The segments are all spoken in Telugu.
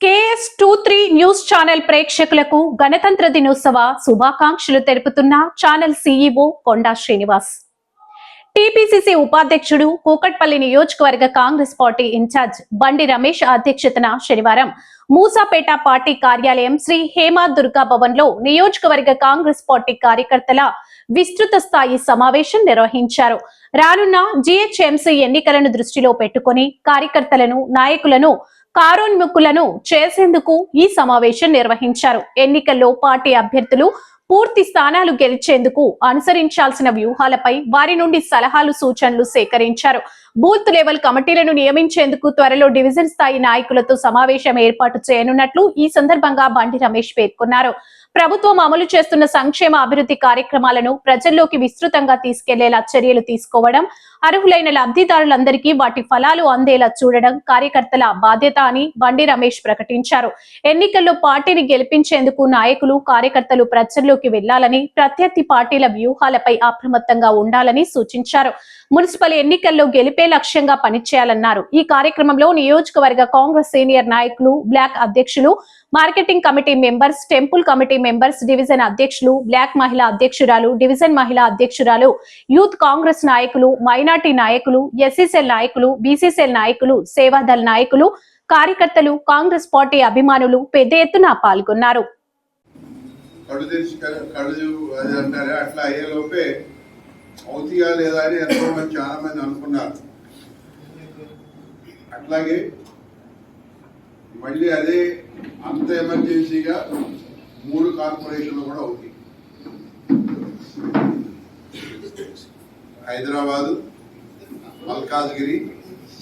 KS two three news channel ప్రేక్షకులకు గణతంత్ర దినోత్సవ శుభాకాంక్షలు తెలుపుతున్న channel CEO Konda Srinivas. TPCC ఉపాధ్యక్షుడు కూకట్పల్లి నియోజకవర్గ కాంగ్రెస్ పార్టీ ఇన్ఛార్జ్ బండి రమేష్ అధ్యక్షతన శనివారం మూసాపేట పార్టీ కార్యాలయం శ్రీ హేమా దుర్గా భవన్లో నియోజకవర్గ కాంగ్రెస్ పార్టీ కార్యకర్తల విస్తృత స్థాయి సమావేశం నిర్వహించారు. రానున్న జీహెచ్ఎంసీ ఎన్నికలను దృష్టిలో పెట్టుకొని కార్యకర్తలను నాయకులను కారోన్ముఖులను చేసేందుకు ఈ సమావేశం నిర్వహించారు. ఎన్నికల్లో పార్టీ అభ్యర్థులు పూర్తి స్థానాలు గెలిచేందుకు అనుసరించాల్సిన వ్యూహాలపై వారి నుండి సలహాలు సూచనలు సేకరించారు. బూత్ లెవెల్ కమిటీలను నియమించేందుకు త్వరలో డివిజన్ స్థాయి నాయకులతో సమావేశం ఏర్పాటు చేయనున్నట్లు ఈ సందర్భంగా బండి రమేష్ పేర్కొన్నారు. ప్రభుత్వం అమలు చేస్తున్న సంక్షేమ అభివృద్ధి కార్యక్రమాలను ప్రజల్లోకి విస్తృతంగా తీసుకెళ్ళేలా చర్యలు తీసుకోవడం అర్హులైన లబ్ధిదారులందరికీ వాటి ఫలాలు అందేలా చూడడం కార్యకర్తల బాధ్యత అని బండి రమేష్ ప్రకటించారు. ఎన్నికల్లో పార్టీని గెలిపించేందుకు నాయకులు కార్యకర్తలు ప్రజల్లోకి వెళ్ళాలని ప్రత్యర్థి పార్టీల వ్యూహాలపై అప్రమత్తంగా ఉండాలని సూచించారు. మున్సిపల్ ఎన్నికల్లో గెలిపే లక్ష్యంగా పనిచేయాలన్నారు. ఈ కార్యక్రమంలో నియోజకవర్గ కాంగ్రెస్ సీనియర్ నాయకులు బ్లాక్ అధ్యక్షులు marketing committee members temple committee members division అధ్యక్షులు బ్లాక్ మహిళా అధ్యక్షురాలు డివిజన్ మహిళా అధ్యక్షురాలు యూత్ కాంగ్రెస్ నాయకులు మైనార్టీ నాయకులు ఎస్సీసెల్ నాయకులు బీసీసీఎల్ నాయకులు సేవాదళ నాయకులు కార్యకర్తలు కాంగ్రెస్ పార్టీ అభిమానులు పెద్ద ఎత్తున పాల్గొన్నారు. కళ్ళు తెరిచి కళ్ళు- అది అట్లా అవుతాయా లేదా అని ఎంతో మంది చాలా మంది అనుకున్నారు. అట్లాగే మళ్ళీ అదే అంత ఎమర్జెన్సీగా మూడు కార్పొరేషన్లు కూడా ఒకటి. హైదరాబాదు మల్కాజ్గిరి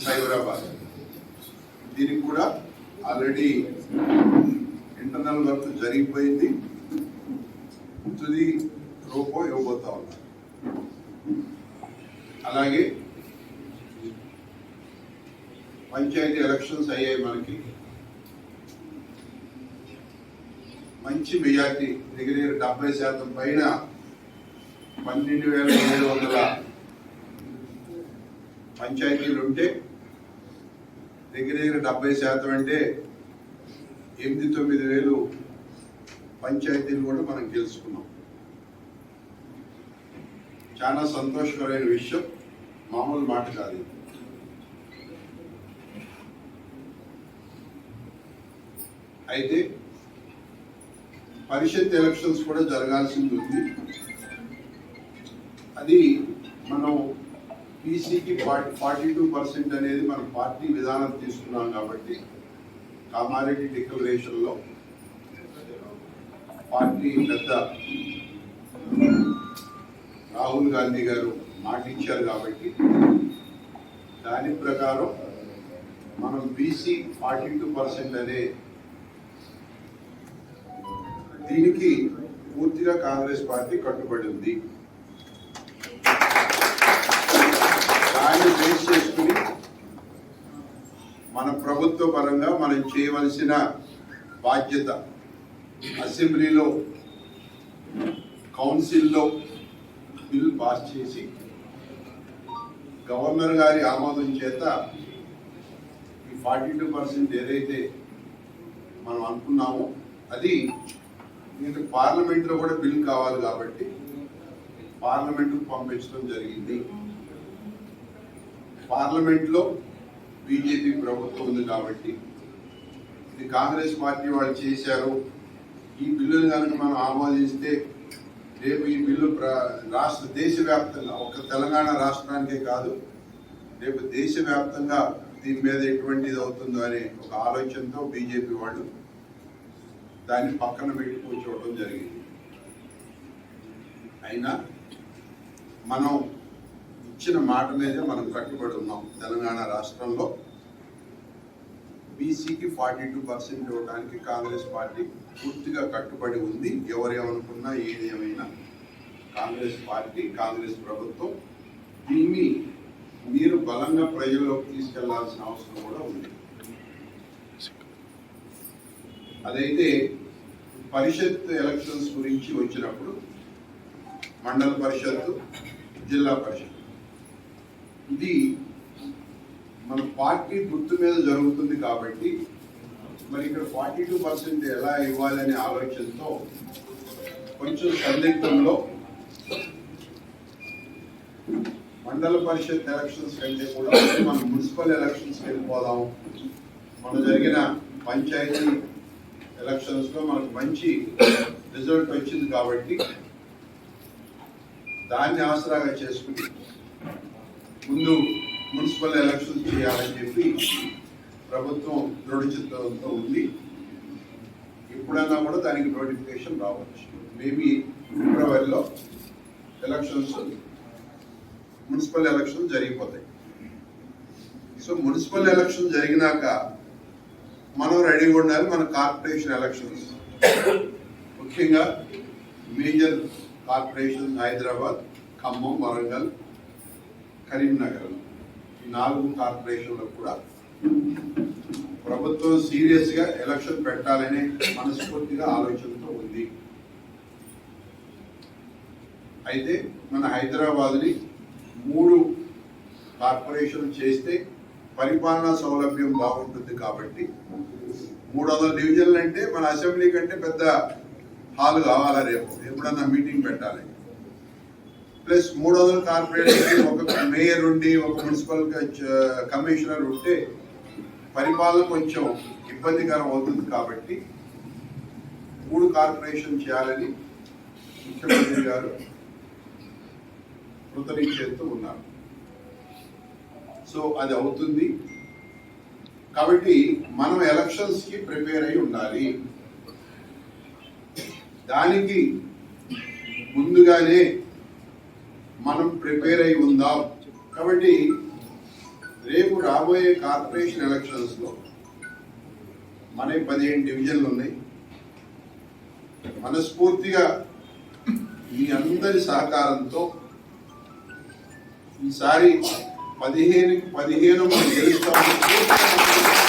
సైబరాబాద్. దీనికి కూడా ఆల్రెడీ ఇంటర్నల్ వర్క్ జరిగిపోయింది. తుది రూపం ఇవ్వబోతా ఉన్నారు అలాగే పంచాయతీ ఎలక్షన్స్ అయ్యాయి మనకి. మంచి మెజార్టీ దగ్గర దగ్గర డెబ్బై శాతం పైన పన్నెండు వేల ఏడు వందల పంచాయతీలు ఉంటే దగ్గర దగ్గర డెబ్బై శాతం అంటే ఎనిమిది తొమ్మిది వేలు పంచాయతీలు కూడా మనం గెలుచుకున్నాం. చాలా సంతోషకరమైన విషయం. మామూలు మాట కాదు అయితే పరిషత్ ఎలక్షన్స్ కూడా జరగాల్సింది ఉంది. అది మనం పీసీకి ఫార్టీ ఫార్టీ టూ పర్సెంట్ అనేది మన పార్టీ విధానం తీసుకున్నాం కాబట్టి కామారెడ్డి డిక్లరేషన్లో పార్టీ పెద్ద రాహుల్ గాంధీ గారు మాట కాబట్టి దాని ప్రకారం మనం బీసీ ఫార్టీ టూ పర్సెంట్ అనే దీనికి పూర్తిగా కాంగ్రెస్ పార్టీ కట్టుబడి ఉంది. దాన్ని బేస్ చేసుకుని మన ప్రభుత్వ పరంగా మనం చేయవలసిన బాధ్యత అసెంబ్లీలో కౌన్సిల్లో బిల్ పాస్ చేసి గవర్నర్ గారి ఆమోదం చేత ఈ ఫార్టీ టూ పర్సెంట్ ఏదైతే మనం అనుకున్నామో అది ఇంకా పార్లమెంట్లో కూడా బిల్ కావాలి కాబట్టి పార్లమెంట్కు పంపించడం జరిగింది. పార్లమెంట్లో బీజేపీ ప్రభుత్వం ఉంది కాబట్టి ఇది కాంగ్రెస్ పార్టీ వాళ్ళు చేశారు. ఈ బిల్లును కనుక మనం ఆమోదిస్తే రేపు ఈ బిల్లు రాష్ట్ర దేశవ్యాప్తంగా ఒక తెలంగాణ రాష్ట్రానికే కాదు రేపు దేశవ్యాప్తంగా దీని మీద ఎటువంటి ఇది అవుతుందో అనే ఒక ఆలోచనతో బీజేపీ వాళ్ళు దాన్ని పక్కన పెట్టుకొని చూడటం జరిగింది. అయినా మనం ఇచ్చిన మాట మీదే మనం కట్టుబడి ఉన్నాం. తెలంగాణ రాష్ట్రంలో బీసీకి ఫార్టీ టూ పర్సెంట్ ఇవ్వడానికి కాంగ్రెస్ పార్టీ పూర్తిగా కట్టుబడి ఉంది. ఎవరేమనుకున్నా ఏదేమైనా కాంగ్రెస్ పార్టీ కాంగ్రెస్ ప్రభుత్వం దీన్ని మీరు బలంగా ప్రజల్లోకి తీసుకెళ్ళాల్సిన అవసరం కూడా ఉంది. అదైతే పరిషత్ ఎలక్షన్స్ గురించి వచ్చినప్పుడు మండల పరిషత్ జిల్లా పరిషత్ ఇది మన పార్టీ గుర్తు మీద జరుగుతుంది కాబట్టి మరి ఇక్కడ ఫార్టీ టూ పర్సెంట్ ఎలా ఇవ్వాలనే ఆలోచనతో కొంచెం సందిగ్ధంలో మండల పరిషత్ ఎలక్షన్స్ కంటే కూడా మనం మున్సిపల్ ఎలక్షన్స్కి వెళ్ళిపోదాం. మనం జరిగిన పంచాయతీ ఎలక్షన్స్లో మనకు మంచి రిజల్ట్ వచ్చింది కాబట్టి దాన్ని ఆసరాగా చేసుకుని ముందు మున్సిపల్ ఎలక్షన్స్ చేయాలని చెప్పి ప్రభుత్వం దృఢ చిత్తంతో ఉంది. ఎప్పుడన్నా కూడా దానికి నోటిఫికేషన్ రావచ్చు. మేబీ ఫిబ్రవరిలో ఎలక్షన్స్ మున్సిపల్ ఎలక్షన్ జరిగిపోతాయి. సో మున్సిపల్ ఎలక్షన్ జరిగినాక మనం రెడీగా ఉండాలి మన కార్పొరేషన్ ఎలక్షన్స్ ముఖ్యంగా మేజర్ కార్పొరేషన్ హైదరాబాద్ ఖమ్మం వరంగల్ కరీంనగర్ ఈ నాలుగు కార్పొరేషన్లకు కూడా ప్రభుత్వం సీరియస్గా ఎలక్షన్ పెట్టాలనే మనస్ఫూర్తిగా ఆలోచనతో ఉంది. అయితే మన హైదరాబాద్ని మూడు కార్పొరేషన్ చేస్తే పరిపాలనా సౌలభ్యం బాగుంటుంది కాబట్టి మూడు వందల డివిజన్లు అంటే మన అసెంబ్లీ కంటే పెద్ద హాల్ కావాలా రేపు? ఎప్పుడన్నా మీటింగ్ పెట్టాలి. ప్లస్ మూడు వందల కార్పొరేషన్ ఒక మేయర్ ఉండి ఒక మున్సిపల్ కమిషనర్ ఉంటే పరిపాలన కొంచెం ఇబ్బందికరం అవుతుంది కాబట్టి మూడు కార్పొరేషన్ చేయాలని ముఖ్యమంత్రి గారు కృతనిశ్చయంతో ఉన్నారు. సో అది అవుతుంది. కాబట్టి మనం ఎలక్షన్స్కి ప్రిపేర్ అయి ఉండాలి. దానికి ముందుగానే మనం ప్రిపేర్ అయి ఉందాం. కాబట్టి రేపు రాబోయే కార్పొరేషన్ ఎలక్షన్స్లో మన పదిహేను డివిజన్లు ఉన్నాయి. మనస్ఫూర్తిగా మీ అందరి సహకారంతో ఈసారి పదిహేనుకి పదిహేను మనం గెలుస్తామని పూర్తిగా నమ్ముతున్నాను.